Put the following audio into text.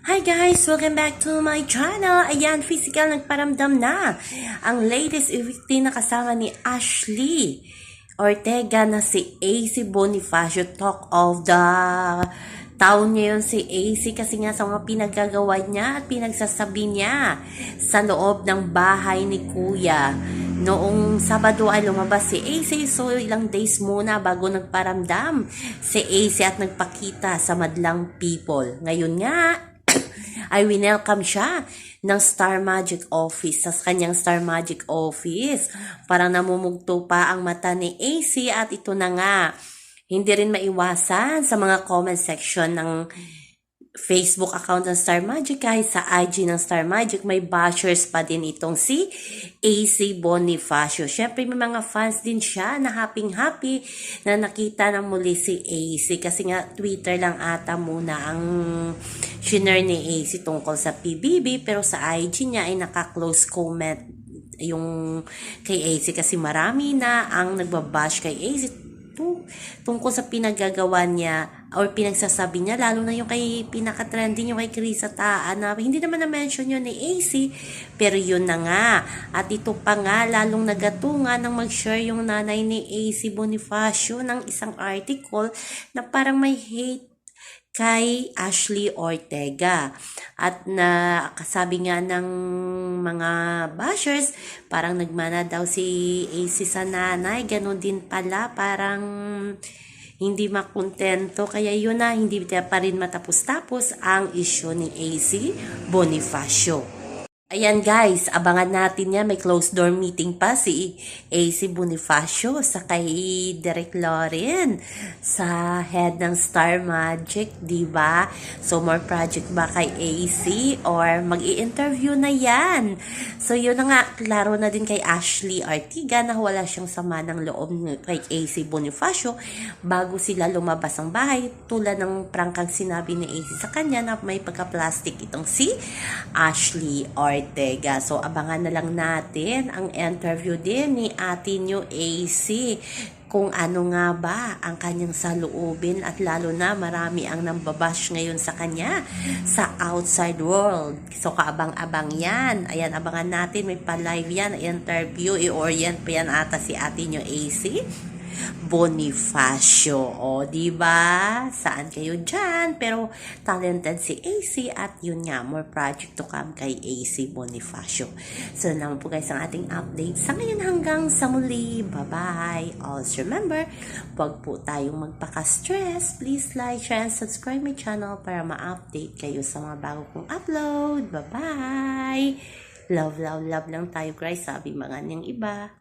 Hi guys! Welcome back to my channel! Ayan, physical nagparamdam na. Ang latest evictee na kasama ni Ashley Ortega na si AC Bonifacio talk of the town niya yun si AC kasi nga sa mga pinagagawa niya at pinagsasabi niya sa loob ng bahay ni Kuya. Noong Sabado ay lumabas si AC so ilang days muna bago nagparamdam si AC at nagpakita sa madlang people. Ngayon nga, ay winelcome siya ng Star Magic Office sa kanyang Star Magic Office. Parang namumugto pa ang mata ni AC at ito na nga. Hindi rin maiwasan sa mga comment section ng Facebook account ng Star Magic kahit sa IG ng Star Magic may bashers pa din itong si AC Bonifacio. Syempre may mga fans din siya na happy happy na nakita na muli si AC kasi nga Twitter lang ata muna ang shinare ni AC tungkol sa PBB pero sa IG niya ay naka-close comment yung kay AC kasi marami na ang nagbabash kay AC tung- tungkol sa pinagagawa niya or pinagsasabi niya, lalo na yung kay pinaka-trending yung kay Krisa Taan na hindi naman na-mention yun ni AC, pero yun na nga. At ito pa nga, lalong nagatunga nang mag-share yung nanay ni AC Bonifacio ng isang article na parang may hate kay Ashley Ortega. At na kasabi nga ng mga bashers, parang nagmana daw si AC sa nanay. Ganon din pala, parang hindi makontento. Kaya yun na, hindi pa rin matapos-tapos ang isyo ni AC Bonifacio. Ayan guys, abangan natin yan. May closed door meeting pa si AC Bonifacio sa kay Derek Loren sa head ng Star Magic, di ba? So more project ba kay AC or mag interview na yan? So yun na nga, klaro na din kay Ashley Artiga na wala siyang sama ng loob kay AC Bonifacio bago sila lumabas ng bahay tulad ng prangkang sinabi ni AC sa kanya na may pagka-plastic itong si Ashley Ortega. So, abangan na lang natin ang interview din ni ate nyo AC kung ano nga ba ang kanyang saluubin at lalo na marami ang nambabash ngayon sa kanya sa outside world. So, kaabang-abang yan. Ayan, abangan natin. May pa-live yan, interview. I-orient pa yan ata si ate nyo AC. Bonifacio. O, di ba? Saan kayo dyan? Pero talented si AC at yun nga, more project to come kay AC Bonifacio. So, naman po guys ang ating update sa ngayon hanggang sa muli. Bye-bye. Also remember, huwag po tayong magpaka-stress. Please like, share, and subscribe my channel para ma-update kayo sa mga bago kong upload. Bye-bye! Love, love, love lang tayo guys, sabi mga niyang iba.